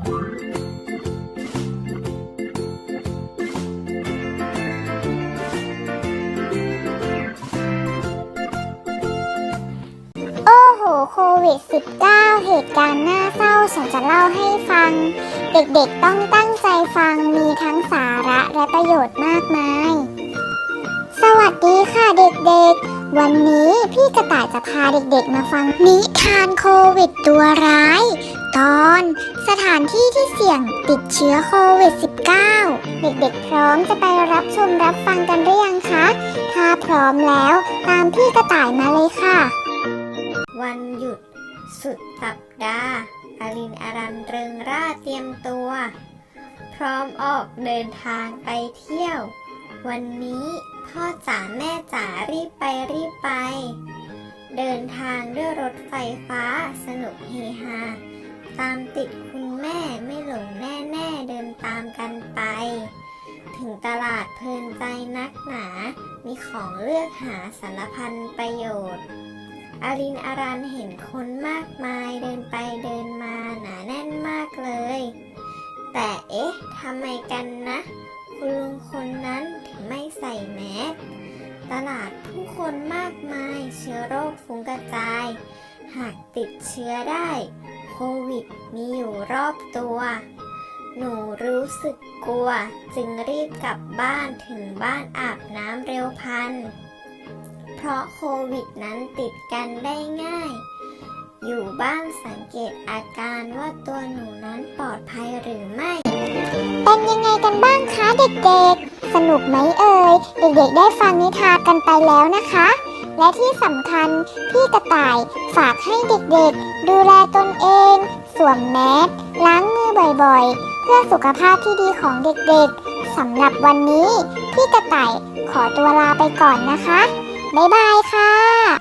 โอ้โห โควิด 19 เหตุการณ์น่าเศร้าฉันจะเล่าให้ฟัง เด็กๆต้องตั้งใจฟังมีทั้งสาระและประโยชน์มากมาย สวัสดีค่ะเด็กๆ วันนี้พี่กระต่ายจะพาเด็กๆมาฟังนิทานโควิดตัวร้าย ตอน สถานที่ที่เสี่ยงติดเชื้อโควิด -19 เด็กๆพร้อมจะไปรับชมรับฟังกันหรือยังคะ ถ้าพร้อมแล้วตามพี่กระต่ายมาเลยค่ะ วันหยุด สุดสัปดาห์อลินอารันเริงร่าเตรียมตัว พร้อมออกเดินทางไปเที่ยว วันนี้พ่อจ๋าแม่จ๋ารีบไปรีบไปเดินทางด้วยรถไฟฟ้าสนุกเฮฮา ตามติดคุณแม่ไม่หลงแน่แน่ๆเดินตามกันไป ถึงตลาดเพลินใจนักหนา มีของเลือกหาสารพันประโยชน์อารินอารันเห็นคนมากมายเดินไปเดินมาหนาแน่นมากเลย แต่เอ๊ะทำไมกันนะ คุณลุงคนนั้นถึงไม่ใส่แมสตลาดผู้คนมากมายเชื้อโรคฟุ้งกระจาย หากติดเชื้อได้ วิดมีอยู่รอบตัว หนูรู้สึกกลัว จึงรีบกลับบ้านถึงบ้านอาบน้ำเร็วพัน เพราะโควิดนั้นติดกันได้ง่าย อยู่บ้านสังเกตอาการว่าตัวหนูนั้นปลอดภัยหรือไม่ เป็นยังไงกันบ้างคะเด็กๆ สนุกไหมเอ่ย เด็กๆได้ฟังนิทานกันไปแล้วนะคะ และที่สำคัญพี่กระต่ายฝากให้เด็กๆ ดูแลตนเอง สวมแมสล้างมือบ่อยๆ เพื่อสุขภาพที่ดีของเด็กๆสำหรับวันนี้ พี่กระต่ายขอตัวลาไปก่อนนะคะ บ๊ายบายค่ะ